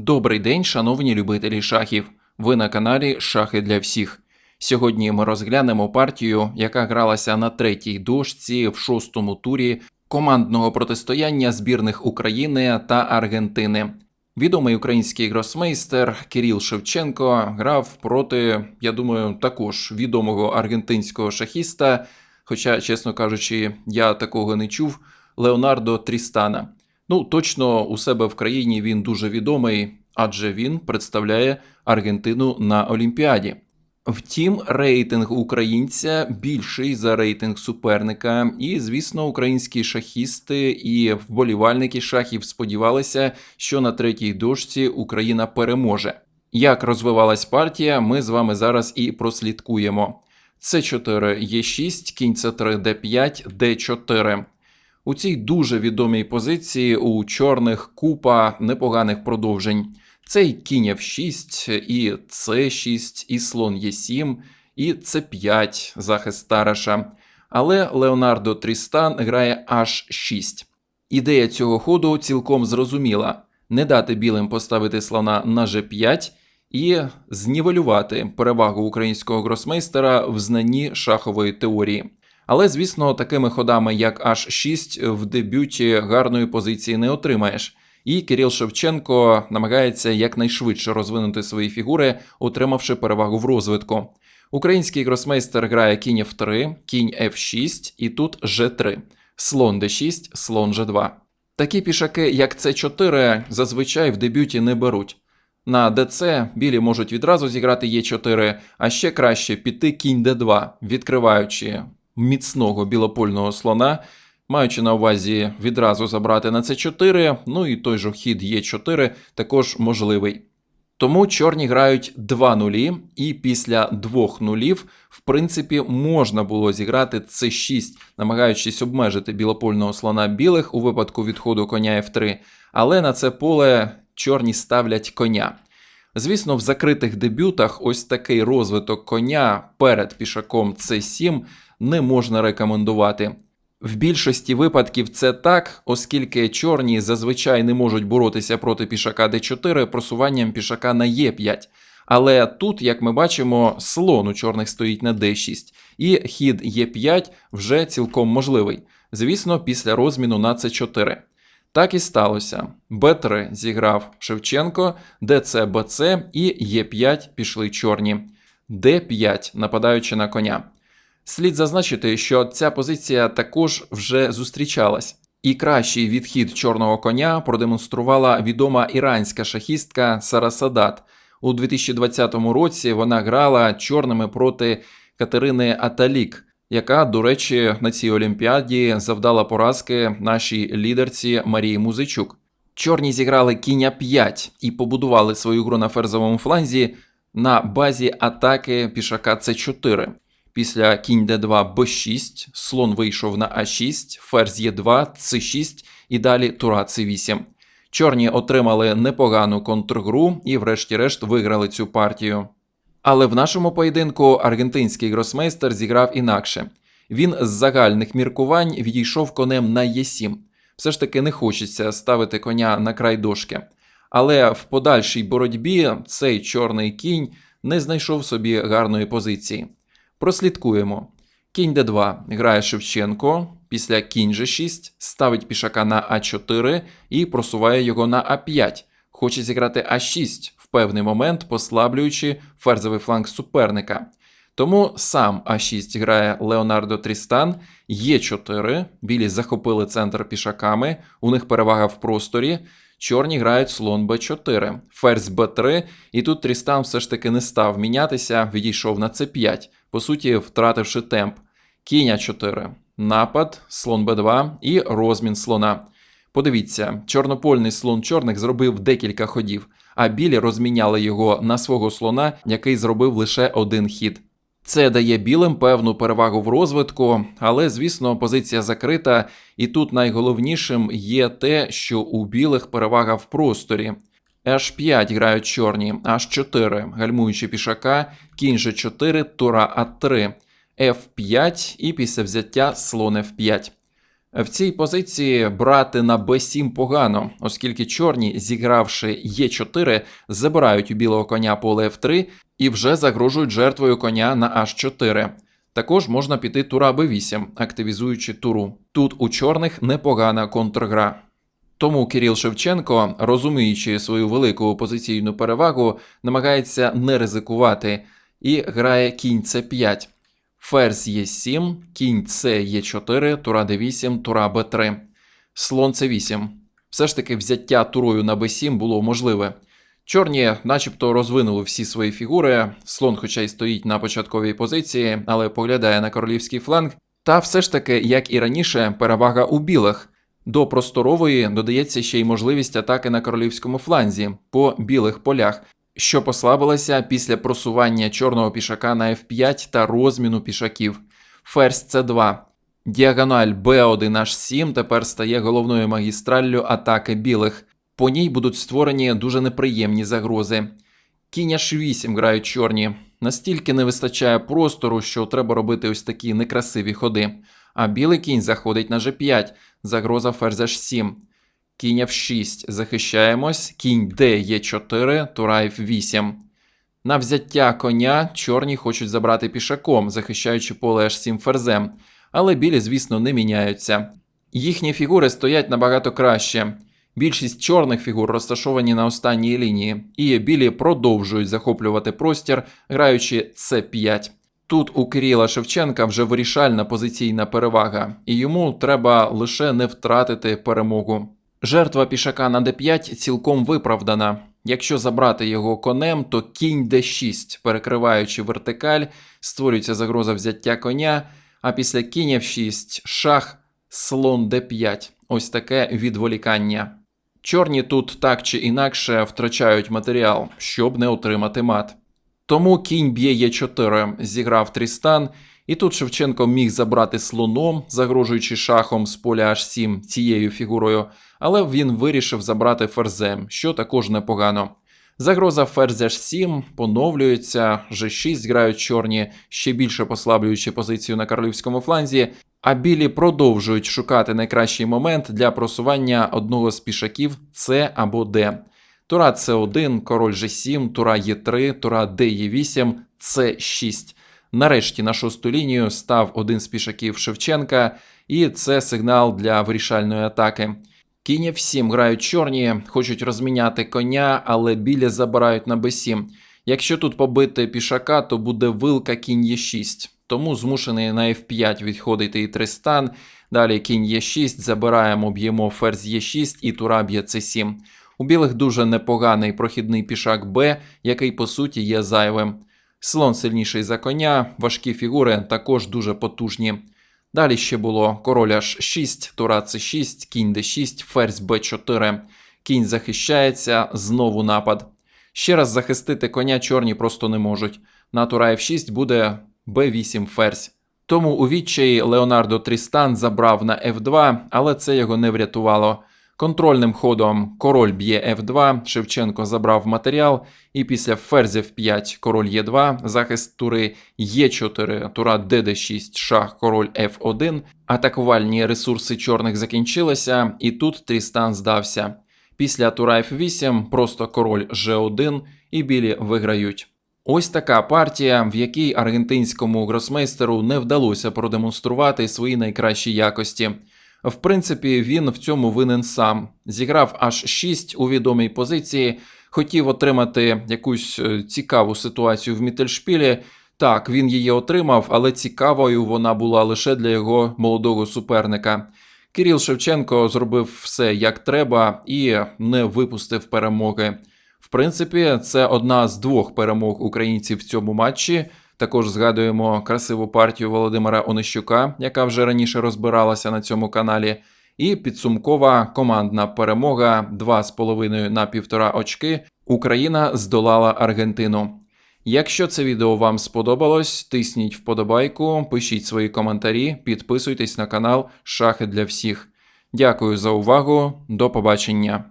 Добрий день, шановні любителі шахів. Ви на каналі Шахи для всіх. Сьогодні ми розглянемо партію, яка гралася на третій дошці в шостому турі командного протистояння збірних України та Аргентини. Відомий український гросмейстер Кирил Шевченко грав проти, я думаю, також відомого аргентинського шахіста, хоча, чесно кажучи, я такого не чув, Леонардо Трістана. Ну, точно у себе в країні він дуже відомий, адже він представляє Аргентину на Олімпіаді. Втім, рейтинг українця більший за рейтинг суперника, і, звісно, українські шахісти і вболівальники шахів сподівалися, що на третій дошці Україна переможе. Як розвивалась партія, ми з вами зараз і прослідкуємо. С4 Е6, кінь С3 Д5, Д4. У цій дуже відомій позиції у чорних купа непоганих продовжень. Це і кінь F6, і С6, і слон Е7, і С5 захист Тараша. Але Леонардо Трістан грає H6. Ідея цього ходу цілком зрозуміла: не дати білим поставити слона на G5 і знівелювати перевагу українського гросмейстера в знанні шахової теорії. Але, звісно, такими ходами, як H6, в дебюті гарної позиції не отримаєш. І Кирил Шевченко намагається якнайшвидше розвинути свої фігури, отримавши перевагу в розвитку. Український гросмейстер грає кінь F3, кінь F6 і тут G3, слон D6, слон G2. Такі пішаки, як C4, зазвичай в дебюті не беруть. На ДЦ білі можуть відразу зіграти Е4, а ще краще піти кінь Д2, відкриваючи міцного білопольного слона, маючи на увазі відразу забрати на С4, ну і той же хід Е4 також можливий. Тому чорні грають два нулі, і після двох нулів, в принципі, можна було зіграти С6, намагаючись обмежити білопольного слона білих у випадку відходу коня F3, але на це поле чорні ставлять коня. Звісно, в закритих дебютах ось такий розвиток коня перед пішаком С7 не можна рекомендувати. В більшості випадків це так, оскільки чорні зазвичай не можуть боротися проти пішака d4 просуванням пішака на e5. Але тут, як ми бачимо, слон у чорних стоїть на d6, і хід e5 вже цілком можливий. Звісно, після розміну на c4. Так і сталося. Б3 зіграв Шевченко, ДЦ БЦ і Е5 пішли чорні, Д5 нападаючи на коня. Слід зазначити, що ця позиція також вже зустрічалась. І кращий відхід чорного коня продемонструвала відома іранська шахістка Сара Садат. У 2020 році вона грала чорними проти Катерини Аталік, яка, до речі, на цій олімпіаді завдала поразки нашій лідерці Марії Музичук. Чорні зіграли кіння 5 і побудували свою гру на ферзовому фланзі на базі атаки пішака С4. Після кінь d2 b6, слон вийшов на а6, ферзь е2, c6 і далі тура c8. Чорні отримали непогану контргру і, врешті-решт, виграли цю партію. Але в нашому поєдинку аргентинський гросмейстер зіграв інакше. Він з загальних міркувань відійшов конем на Е7. Все ж таки не хочеться ставити коня на край дошки. Але в подальшій боротьбі цей чорний кінь не знайшов собі гарної позиції. Прослідкуємо. Кінь d2 грає Шевченко, після кінь g6 ставить пішака на а4 і просуває його на а5. Хоче зіграти а6 в певний момент, послаблюючи ферзовий фланг суперника. Тому сам А6 грає Леонардо Трістан, Е4, білі захопили центр пішаками, у них перевага в просторі. Чорні грають слон Б4, ферзь Б3, і тут Трістан все ж таки не став мінятися, відійшов на С5, по суті, втративши темп. Кінь 4 напад, слон Б2 і розмін слона. Подивіться, чорнопольний слон чорних зробив декілька ходів, а білі розміняли його на свого слона, який зробив лише один хід. Це дає білим певну перевагу в розвитку, але, звісно, позиція закрита, і тут найголовнішим є те, що у білих перевага в просторі. H5 грають чорні, H4, гальмуючи пішака, кінь G4, тура А3, F5 і після взяття слон F5. В цій позиції брати на b7 погано, оскільки чорні, зігравши e4, забирають у білого коня поле f3 і вже загрожують жертвою коня на h4. Також можна піти тура b8, активізуючи туру. Тут у чорних непогана контргра. Тому Кирил Шевченко, розуміючи свою велику позиційну перевагу, намагається не ризикувати і грає кінь c5. Ферзь Е7, кінь С Е4, тура Д8, тура Б3, слон С8. Все ж таки взяття турою на Б7 було можливе. Чорні, начебто, розвинули всі свої фігури. Слон, хоча й стоїть на початковій позиції, але поглядає на королівський фланг. Та все ж таки, як і раніше, перевага у білих. До просторової додається ще й можливість атаки на королівському фланзі по білих полях, що послабилася після просування чорного пішака на F5 та розміну пішаків. Ферзь C2. Діагональ B1 H7 тепер стає головною магістраллю атаки білих. По ній будуть створені дуже неприємні загрози. Кінь H8 грають чорні. Настільки не вистачає простору, що треба робити ось такі некрасиві ходи. А білий кінь заходить на G5, загроза ферзь H7. Кінь F6 захищаємось, кінь D Е4, тура F8. На взяття коня чорні хочуть забрати пішаком, захищаючи поле H7 ферзем, але білі, звісно, не міняються. Їхні фігури стоять набагато краще. Більшість чорних фігур розташовані на останній лінії, і білі продовжують захоплювати простір, граючи c5. Тут у Кирила Шевченка вже вирішальна позиційна перевага, і йому треба лише не втратити перемогу. Жертва пішака на d5 цілком виправдана. Якщо забрати його конем, то кінь d6, перекриваючи вертикаль, створюється загроза взяття коня, а після кінь f6 шах, слон d5. Ось таке відволікання. Чорні тут так чи інакше втрачають матеріал, щоб не отримати мат. Тому кінь б'є Е4, зіграв Трістан, і тут Шевченко міг забрати слоном, загрожуючи шахом з поля H7 цією фігурою, але він вирішив забрати ферзем, що також непогано. Загроза ферзь H7 поновлюється, G6 грають чорні, ще більше послаблюючи позицію на королівському фланзі, а білі продовжують шукати найкращий момент для просування одного з пішаків С або Д. Тура С1, король G7, тура Е3, тура Д Е8, С6. Нарешті на шосту лінію став один з пішаків Шевченка, і це сигнал для вирішальної атаки. Кінь F7 грають чорні, хочуть розміняти коня, але білі забирають на b7. Якщо тут побити пішака, то буде вилка кінь Е6. Тому змушений на F5 відходити і Тристан. Далі кінь Е6, забираємо, б'ємо ферзь Е6 і тура б'є С7. У білих дуже непоганий прохідний пішак Б, який по суті є зайвим. Слон сильніший за коня, важкі фігури також дуже потужні. Далі ще було король H6, тура C6, кінь D6, ферзь B4. Кінь захищається, знову напад. Ще раз захистити коня чорні просто не можуть. На тура F6 буде B8 ферзь. Тому у відчаї Леонардо Трістан забрав на F2, але це його не врятувало. Контрольним ходом король б'є F2, Шевченко забрав матеріал, і після ферзя F5 король Е2, захист тури Е4, тура ДД6, шах, король F1. Атакувальні ресурси чорних закінчилися, і тут Трістан здався. Після тура F8 просто король G1 і білі виграють. Ось така партія, в якій аргентинському гросмейстеру не вдалося продемонструвати свої найкращі якості. В принципі, він в цьому винен сам. Зіграв аж 6 у відомій позиції, хотів отримати якусь е, цікаву ситуацію в Міттельшпілі. Так, він її отримав, але цікавою вона була лише для його молодого суперника. Кирил Шевченко зробив все як треба і не випустив перемоги. В принципі, це одна з двох перемог українців в цьому матчі. Також згадуємо красиву партію Володимира Онищука, яка вже раніше розбиралася на цьому каналі. І підсумкова командна перемога 2,5 на 1,5 очки. Україна здолала Аргентину. Якщо це відео вам сподобалось, тисніть вподобайку, пишіть свої коментарі, підписуйтесь на канал Шахи для всіх. Дякую за увагу, до побачення.